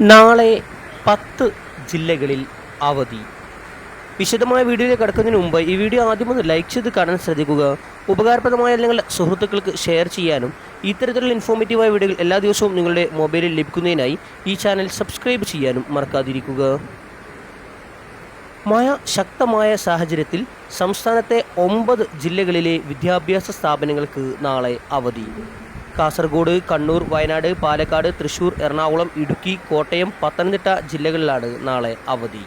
നാളെ പത്ത് ജില്ലകളിൽ അവധി. വിശദമായ വീഡിയോയിലേക്ക് കടക്കുന്നതിന് മുമ്പ് ഈ വീഡിയോ ആദ്യം ഒന്ന് ലൈക്ക് ചെയ്ത് കാണാൻ ശ്രദ്ധിക്കുക. ഉപകാരപ്രദമായ നിങ്ങളുടെ സുഹൃത്തുക്കൾക്ക് ഷെയർ ചെയ്യാനും ഇത്തരത്തിലുള്ള ഇൻഫോർമേറ്റീവായ വീഡിയോകൾ എല്ലാ ദിവസവും നിങ്ങളുടെ മൊബൈലിൽ ലഭിക്കുന്നതിനായി ഈ ചാനൽ സബ്സ്ക്രൈബ് ചെയ്യാനും മറക്കാതിരിക്കുക. മഴ ശക്തമായ സാഹചര്യത്തിൽ സംസ്ഥാനത്തെ ഒമ്പത് ജില്ലകളിലെ വിദ്യാഭ്യാസ സ്ഥാപനങ്ങൾക്ക് നാളെ അവധി. കാസർഗോഡ് കണ്ണൂർ വയനാട് പാലക്കാട് തൃശൂർ എറണാകുളം ഇടുക്കി കോട്ടയം പത്തനംതിട്ട ജില്ലകളിലാണ് നാളെ അവധി.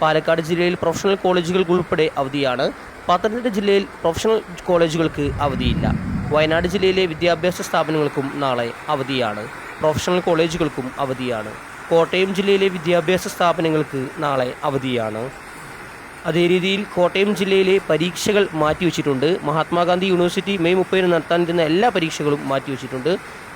പാലക്കാട് ജില്ലയിൽ പ്രൊഫഷണൽ കോളേജുകൾക്ക് ഉൾപ്പെടെ അവധിയാണ്. പത്തനംതിട്ട ജില്ലയിൽ പ്രൊഫഷണൽ കോളേജുകൾക്ക് അവധിയില്ല. വയനാട് ജില്ലയിലെ വിദ്യാഭ്യാസ സ്ഥാപനങ്ങൾക്കും നാളെ അവധിയാണ്. പ്രൊഫഷണൽ കോളേജുകൾക്കും അവധിയാണ്. കോട്ടയം ജില്ലയിലെ വിദ്യാഭ്യാസ സ്ഥാപനങ്ങൾക്ക് നാളെ അവധിയാണ്. അതേ രീതിയിൽ കോട്ടയം ജില്ലയിലെ പരീക്ഷകൾ മാറ്റിവെച്ചിട്ടുണ്ട്. മഹാത്മാഗാന്ധി യൂണിവേഴ്സിറ്റി മെയ് മുപ്പതിന് നടത്താനിരുന്ന എല്ലാ പരീക്ഷകളും മാറ്റിവെച്ചിട്ടുണ്ട്.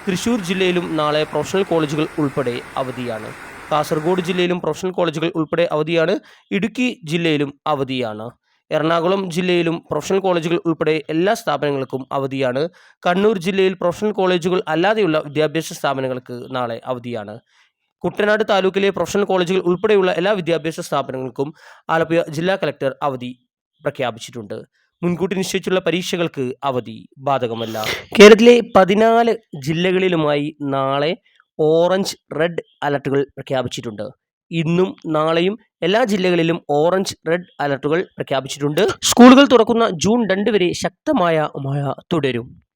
തൃശ്ശൂർ ജില്ലയിലും നാളെ പ്രൊഫഷണൽ കോളേജുകൾ ഉൾപ്പെടെ അവധിയാണ്. കാസർഗോഡ് ജില്ലയിലും പ്രൊഫഷണൽ കോളേജുകൾ ഉൾപ്പെടെ അവധിയാണ്. ഇടുക്കി ജില്ലയിലും അവധിയാണ്. എറണാകുളം ജില്ലയിലും പ്രൊഫഷണൽ കോളേജുകൾ ഉൾപ്പെടെ എല്ലാ സ്ഥാപനങ്ങൾക്കും അവധിയാണ്. കണ്ണൂർ ജില്ലയിൽ പ്രൊഫഷണൽ കോളേജുകൾ അല്ലാതെയുള്ള വിദ്യാഭ്യാസ സ്ഥാപനങ്ങൾക്ക് നാളെ അവധിയാണ്. കുട്ടനാട് താലൂക്കിലെ പ്രൊഫഷണൽ കോളേജുകൾ ഉൾപ്പെടെയുള്ള എല്ലാ വിദ്യാഭ്യാസ സ്ഥാപനങ്ങൾക്കും ആലപ്പുഴ ജില്ലാ കലക്ടർ അവധി പ്രഖ്യാപിച്ചിട്ടുണ്ട്. മുൻകൂട്ടി നിശ്ചയിച്ചുള്ള പരീക്ഷകൾക്ക് അവധി ബാധകമല്ല. കേരളത്തിലെ പതിനാല് ജില്ലകളിലുമായി നാളെ ഓറഞ്ച് റെഡ് അലർട്ടുകൾ പ്രഖ്യാപിച്ചിട്ടുണ്ട്. ഇന്നും നാളെയും എല്ലാ ജില്ലകളിലും ഓറഞ്ച് റെഡ് അലർട്ടുകൾ പ്രഖ്യാപിച്ചിട്ടുണ്ട്. സ്കൂളുകൾ തുറക്കുന്ന ജൂൺ രണ്ട് വരെ ശക്തമായ മഴ തുടരും.